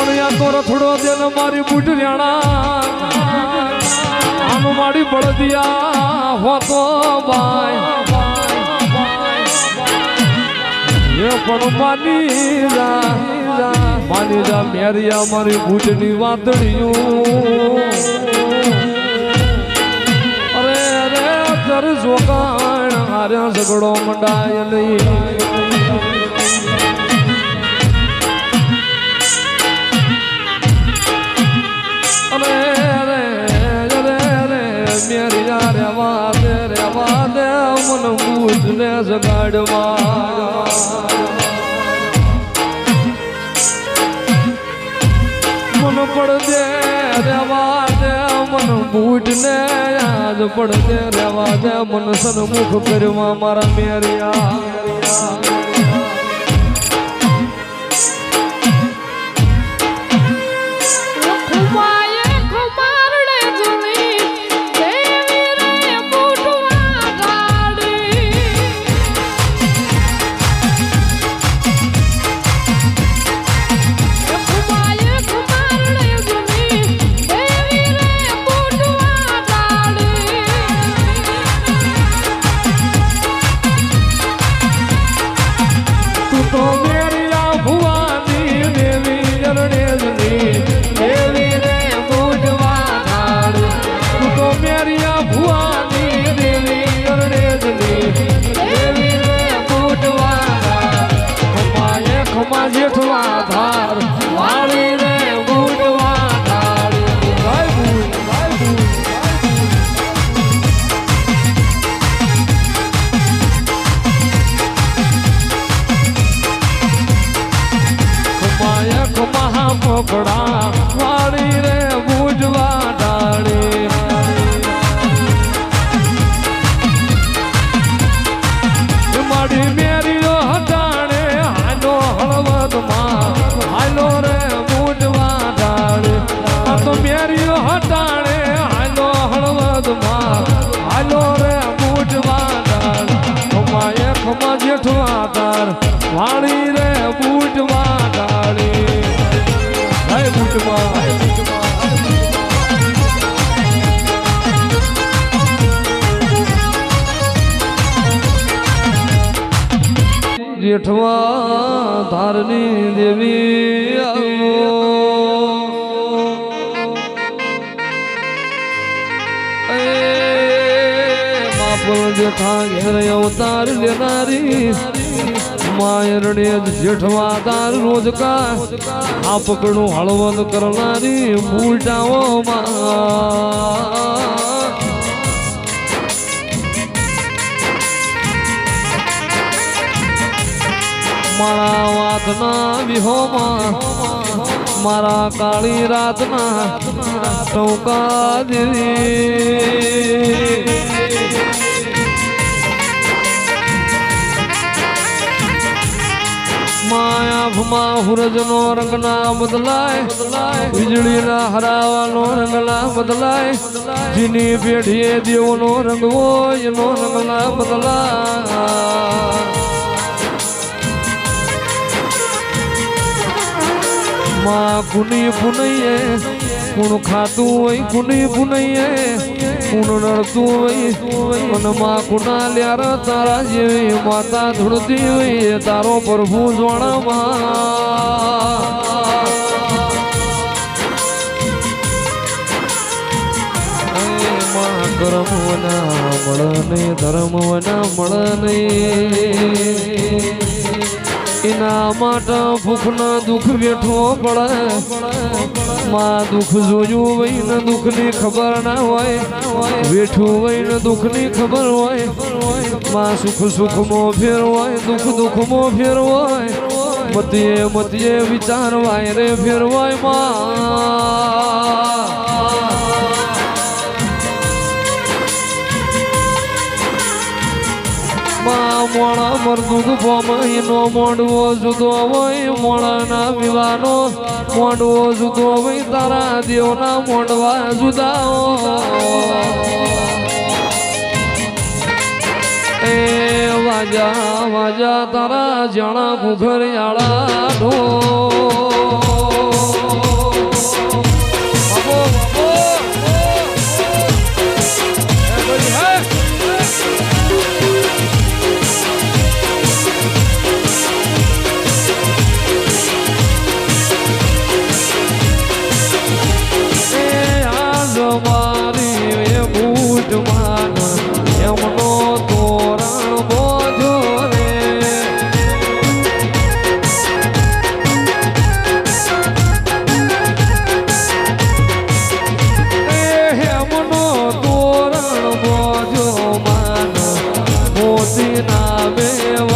પણ તો રથડો દે મારી બુટરિયાણા આનું મારી બળદિયા હોતો બાય. એ પણ માની જા માની જા મેરિયા મારી ભૂજની વાતડિયું અરે અરે તર જોગાણ, હાર્યા ઝઘડો મંડાય નહીં. મન બુજ ને જગાડવા. મન પડદે રેવા દે, મન બૂટ ને યાદ પડદે રેવા દે. મન સન્મુખ કરવા મારા મેરિયા. વાળી રે બૂટમાં ગાળી હે બૂટમાં. જેઠવા ધારની દેવી માપલ જેઠા ઘેર અવતાર લેનારી માયરણે જેઠવા તાર રોજકા આ પકડું હળવદ કરનારી બુલટાઓ માં. મારા વાતના વિહોમાં કાળી રાતના ટોકા દેવી. માયાભમાં સૂરજનો રંગ ના બદલાય, વીજળીના હરાવાનો રંગ ના બદલાય. જીની પેઢીએ દેવનો રંગ હોય, એનો રંગ ના બદલાય. માં કુની પુનૈયે, કુણ ખાતું હોય કુની પુનૈયે કુણ નડતું હોય અને માં કુના લ્યાર તારા જેવી માતા ધૂળતી હોય, તારો પ્રભુ જોણામાં કરમ વના, મળને ધર્મ વના, મળને. એના માટે ભૂખના દુઃખ વેઠવો પડે. માં દુઃખ જોયું હોય ને દુઃખની ખબર ના હોય. બેઠું હોય ને દુઃખની ખબર હોય. માં સુખ સુખમાં ફેર હોય, દુઃખ દુઃખમાં ફેર હોય. મતીએ મતીએ વિચારવાય રે ફેરવાયમાં. મોણા મરદુગ મોડવો જુદો હોય, મોણાના વિવાનો મોડવો જુદો હોય, તારા દેવના મોડવા જુદા એ વાજા વાજા તારા જણા ઘુઘરિયાળા ઢો. cabelo